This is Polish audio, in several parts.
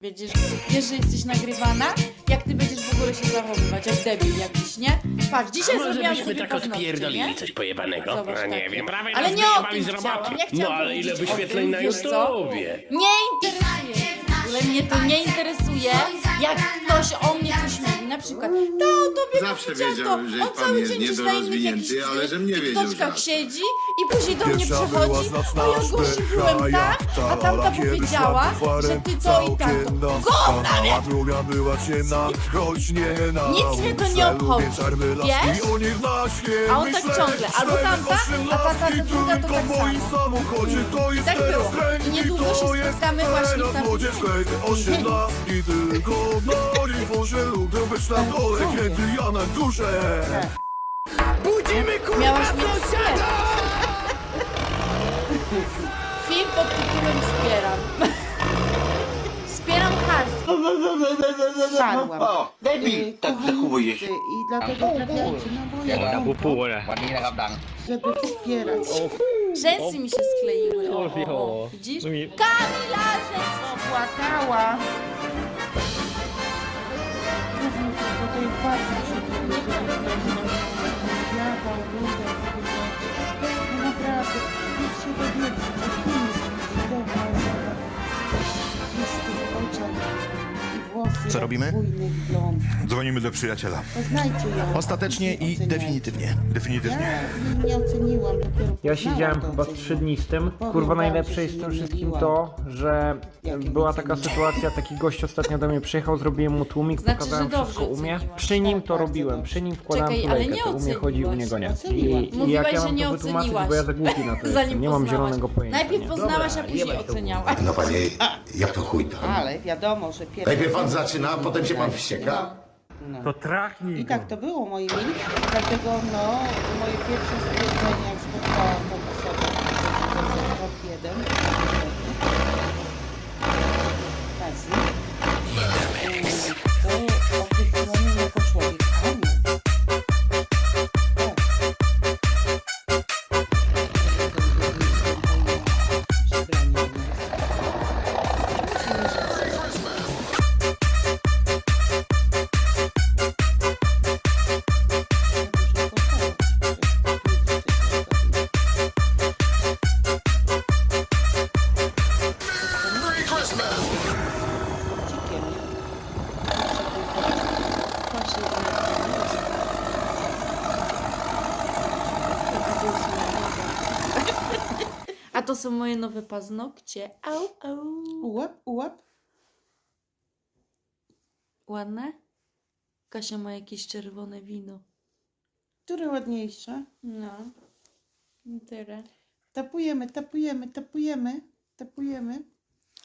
Wiedziesz, wiesz, że jesteś nagrywana? Jak ty będziesz w ogóle się zachowywać, jak debil jakiś, nie? Patrz, dzisiaj może zrobiłam byśmy sobie tak paznokcie, odpierdolili nie? coś pojebanego? Zobacz, no nie takie. wiem, prawie Ale nas nie o wyjebali tym z chciałam, roboty. chciałam no ale ile powiedzieć o wyświetleń tym, na wiesz co? YouTubie. Nie interesuje. Ogóle mnie to nie interesuje, jak ktoś o mnie coś mówi. Na przykład, to o tobie Zawsze powiedział wiedziałem, że on pan cały jest dzień gdzieś na innych niedorozwinięty, jakichś ale żem nie wiedział, że- siedzi i później do mnie Pierwsza przychodzi, była znacna o ja gościu szpycha, byłem tam, a tamta powiedziała, że ty to i tamto. całkiem doskonała, druga była ciemna, choć nie na Nic mnie to nie obchodzi. Wiesz? A on tak ciągle, albo tamta, a ta- ta druga to tak w moim samo. samochodzie, to jest tak było. I niedługo się jest spotkamy właśnie osiemnastki, tylko lubię być na dole, kiedy ja na górze. Budzimy kurwa Miałaś mnie sąsiada! Film pod tytułem Wspieram. Wspieram hasło. Spadłam. O, daj mi tak zachowujesz. I dlatego trafiajcie na moje konto, วันนี้นะครับดัง żeby wspierać. Rzęsy mi się skleiły. O, o, o. Widzisz? Kamila rzęsy. Płakała. Co robimy? Dzwonimy do przyjaciela. Poznajcie ją. Ostatecznie i definitywnie. Definitywnie. Ja nie Ja siedziałem to chyba z trzy dni z tym. Kurwa najlepsze jest w tym wszystkim to, że była taka sytuacja, taki gość ostatnio do mnie przyjechał, zrobiłem mu tłumik, Znaczy, pokazałem że dobrze wszystko umie. oceniłaś. Przy nim Tak, to bardzo robiłem, przy nim wkładałem Czekaj, ale tulejkę, nie to u mnie chodzi, u oceniłaś. niego nie. Oceniłam. I, i Mówiłaś, jak ja że mam nie to wytłumaczyć, oceniłaś. bo ja za głupi na to Zanim jestem, nie mam poznałaś. zielonego pojęcia. Najpierw nie? poznałaś, a później oceniałaś. No panie, jak to chuj tam? Ale wiadomo, że pierwszy... Najpierw pan zaczyna, a potem się pan wścieka. No. trachnij I tak to było, moi mili. Dlatego, no, moje pierwsze stwierdzenie, to są moje nowe paznokcie. Au, au. Ułap. Ładne? Kasia ma jakieś czerwone wino. Które ładniejsze? No. I Tyle. Tapujemy, tapujemy, tapujemy, tapujemy.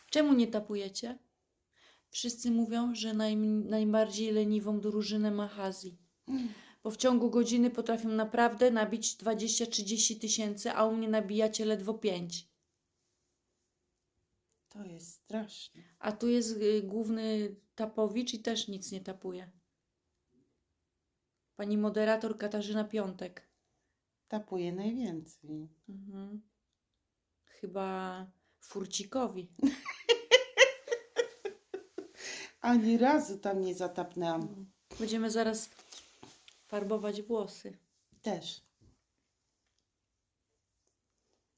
Czemu nie tapujecie? Wszyscy mówią, że naj, najbardziej leniwą drużynę ma Hazi. Bo w ciągu godziny potrafią naprawdę nabić 20-30 tysięcy, a u mnie nabijacie ledwo 5. To jest straszne. A tu jest y, główny tapowicz i też nic nie tapuje. Pani moderator Katarzyna Piątek. Tapuje najwięcej. Mhm. Chyba Furcikowi. Ani razu tam nie zatapnęłam. Będziemy zaraz farbować włosy. Też.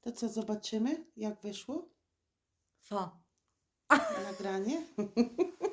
To co, zobaczymy, jak wyszło Fa. nagranie?